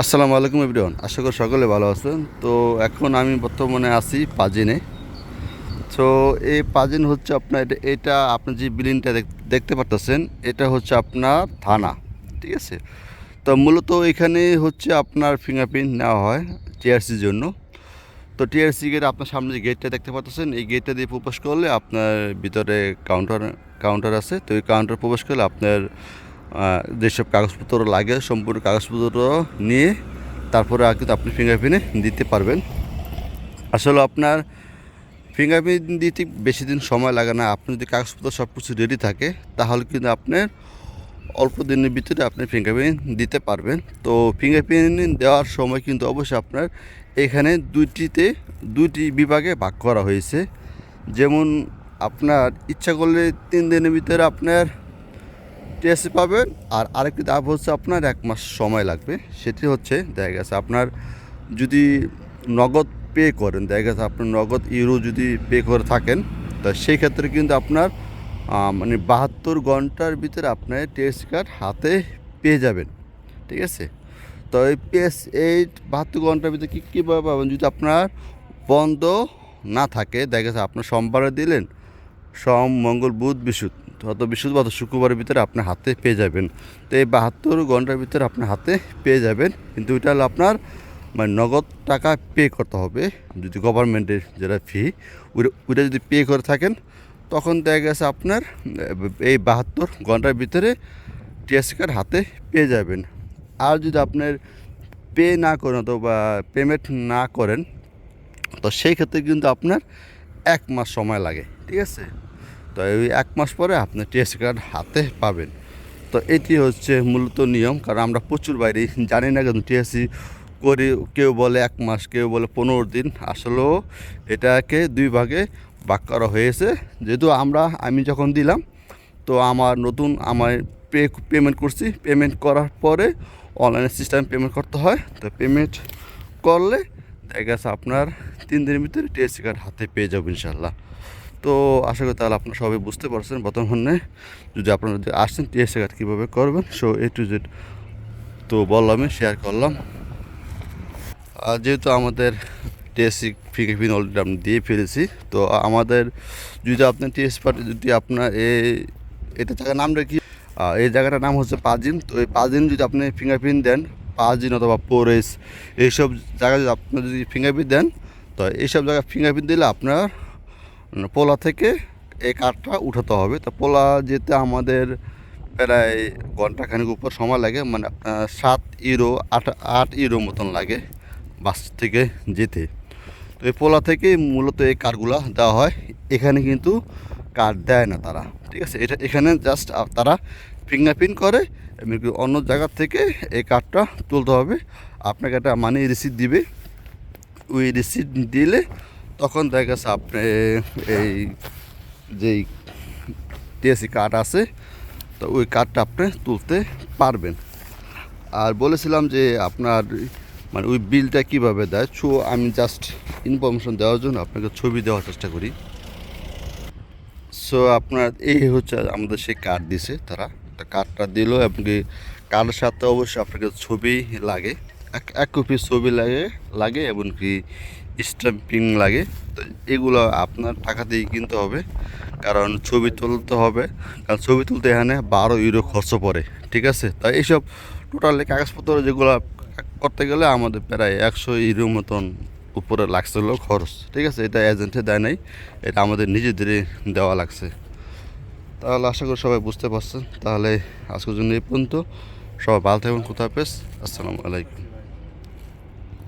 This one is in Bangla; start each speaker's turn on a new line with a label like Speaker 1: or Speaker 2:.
Speaker 1: আসসালামু আলাইকুম এভরিওয়ান, আশা করি সকলে ভালো আছেন। তো এখন আমি বর্তমানে আছি পাজিনে। তো এই পাজিন হচ্ছে আপনার, এটা এটা আপনার যে বিল্ডিংটা দেখতে পারতেছেন, এটা হচ্ছে আপনার থানা, ঠিক আছে? তো মূলত এখানে হচ্ছে আপনার ফিঙ্গারপ্রিন্ট নেওয়া হয় টিআরসির জন্য। তো টিআরসি গেট আপনার সামনে যে গেটটা দেখতে পাচ্ছেন এই গেটটা দিয়ে প্রবেশ করলে আপনার ভিতরে কাউন্টার কাউন্টার আছে। তো এই কাউন্টার প্রবেশ করলে আপনার যেসব কাগজপত্র লাগে, সম্পূর্ণ কাগজপত্র নিয়ে তারপরে আর কিন্তু আপনি ফিঙ্গারপ্রিন্টে দিতে পারবেন। আসলে আপনার ফিঙ্গারপ্রিন্ট দিতে বেশি দিন সময় লাগে না। আপনি যদি কাগজপত্র সব কিছু রেডি থাকে, তাহলে কিন্তু আপনার অল্প দিনের ভিতরে আপনি ফিঙ্গারপ্রিন্ট দিতে পারবেন। তো ফিঙ্গারপ্রিন্ট দেওয়ার সময় কিন্তু অবশ্যই আপনার এখানে দুইটিতে, দুইটি বিভাগে ভাগ করা হয়েছে। যেমন আপনার ইচ্ছা করলে তিন দিনের ভিতরে আপনার টিএসসি পাবেন। আর আরেকটি ধাপ হচ্ছে আপনার এক মাস সময় লাগবে। সেটি হচ্ছে, দেখা গেছে আপনার যদি নগদ পে করেন, দেখা গেছে আপনার নগদ ইউরো যদি পে করে থাকেন, তা সেই ক্ষেত্রে কিন্তু আপনার মানে বাহাত্তর ঘণ্টার ভিতরে আপনার টেস্ট কার্ড হাতে পেয়ে যাবেন। ঠিক আছে? তো এই পিএস এইট বাহাত্তর ঘণ্টার ভিতরে কী, কীভাবে পাবেন? যদি আপনার বন্ধ না থাকে, দেখা গেছে আপনার সোমবারে দিলেন, সোম, মঙ্গল, বুধ বৃহস্পতি অত বৃহস্পতিবার অথবা শুক্রবারের ভিতরে আপনার হাতে পেয়ে যাবেন। তো এই বাহাত্তর ঘণ্টার ভিতরে আপনার হাতে পেয়ে যাবেন। কিন্তু এটা হলো আপনার মানে নগদ টাকা পে করতে হবে। যদি গভর্নমেন্টের যেটা ফি ওইটা যদি পে করে থাকেন, তখন দেখা গেছে আপনার এই বাহাত্তর ঘণ্টার ভিতরে টিএসসি কার্ড হাতে পেয়ে যাবেন। আর যদি আপনার পে না করেন অথবা পেমেন্ট না করেন, তো সেই ক্ষেত্রে কিন্তু আপনার এক মাস সময় লাগে। ঠিক আছে? তো ওই এক মাস পরে আপনি টিএসসি কার্ড হাতে পাবেন। তো এটি হচ্ছে মূলত নিয়ম, কারণ আমরা প্রচুর বাইরে জানি না, কিন্তু টিএসসি করি কেউ বলে এক মাস, কেউ বলে পনেরো দিন। আসলেও এটাকে দুই ভাগে ভাগ করা হয়েছে। যেহেতু আমরা, আমি যখন দিলাম, তো আমার নতুন, আমার পে পেমেন্ট করছি। পেমেন্ট করার পরে অনলাইন সিস্টেম পেমেন্ট করতে হয়। তো পেমেন্ট করলে দেখা গেছে আপনার তিন দিনের ভিতরে টিএসসি কার্ড হাতে পেয়ে যাবেন ইনশাল্লাহ তো আশা করি তাহলে আপনারা সবাই বুঝতে পারছেন বর্তমানে যদি আপনারা যদি আসছেন টিএসসি কার্ড কীভাবে করবেন সো এ টু জেড তো বললামই শেয়ার করলাম। আর যেহেতু আমাদের টিএসসি ফিঙ্গারপ্রিন্ট অলরেডি আমি দিয়ে ফেলেছি, তো আমাদের যদি আপনার টিএসসি পার্টি যদি আপনার এই এটা জায়গার নামটা কি? এই জায়গাটার নাম হচ্ছে পাজিন, তো এই পাজিন যদি আপনি ফিঙ্গারপ্রিন্ট দেন, পাজিন অথবা পোরেস, এইসব জায়গায় যদি আপনার যদি ফিঙ্গারপ্রিন্ট দেন, তো এইসব জায়গায় ফিঙ্গারপ্রিন্ট দিলে আপনার পোলা থেকে এই কার্ডটা উঠাতে হবে। তো পোলা যেতে আমাদের প্রায় ঘন্টাখানেক উপর সময় লাগে মানে সাত ইউরো, আট আট ইউরো মতন লাগে বাস থেকে যেতে। তো এই পোলা থেকে মূলত এই কার্ডগুলো দেওয়া হয়। এখানে কিন্তু কার্ড দেয় না তারা, ঠিক আছে? এটা এখানে জাস্ট তারা ফিঙ্গারপ্রিন্ট করে এমনকি অন্য জায়গা থেকে এই কার্ডটা তুলতে হবে। আপনাকে একটা মানি রিসিপ্ট দিবে। ওই রিসিপ্ট দিলে তখন দেখা গেছে আপনি এই যেই টিএসসি কার্ড আছে, তো ওই কার্ডটা আপনি তুলতে পারবেন। আর বলেছিলাম যে আপনার মানে ওই বিলটা কীভাবে দেয়, সো আমি জাস্ট ইনফরমেশন দেওয়ার জন্য আপনাকে ছবি দেওয়ার চেষ্টা করি। সো আপনার এই হচ্ছে আমাদের সেই কার্ড দিছে, তারা তা কার্ডটা দিল আপনাকে কার্ডের সাথে অবশ্যই আপনাকে ছবি লাগে, এক এক কপি ছবি লাগে লাগে এমনকি স্ট্যাম্পিং লাগে। তো এগুলো আপনার টাকা দিয়ে কিনতে হবে। কারণ ছবি তুলতে হবে। কারণ ছবি তুলতে এখানে বারো ইউরো খরচ পড়ে, ঠিক আছে? তাই এইসব টোটালি কাগজপত্র যেগুলো করতে গেলে আমাদের প্রায় একশো ইউরো মতন উপরে লাগছে লাগছিল খরচ, ঠিক আছে? এটা এজেন্টে দেয় নাই। এটা আমাদের নিজেদেরই দেওয়া লাগছে। তাহলে আশা করি সবাই বুঝতে পারছেন। তাহলে আজকের জন্য এই পর্যন্ত। সবাই ভালো থাকবেন কোথাও পেস আসসালামু আলাইকুম।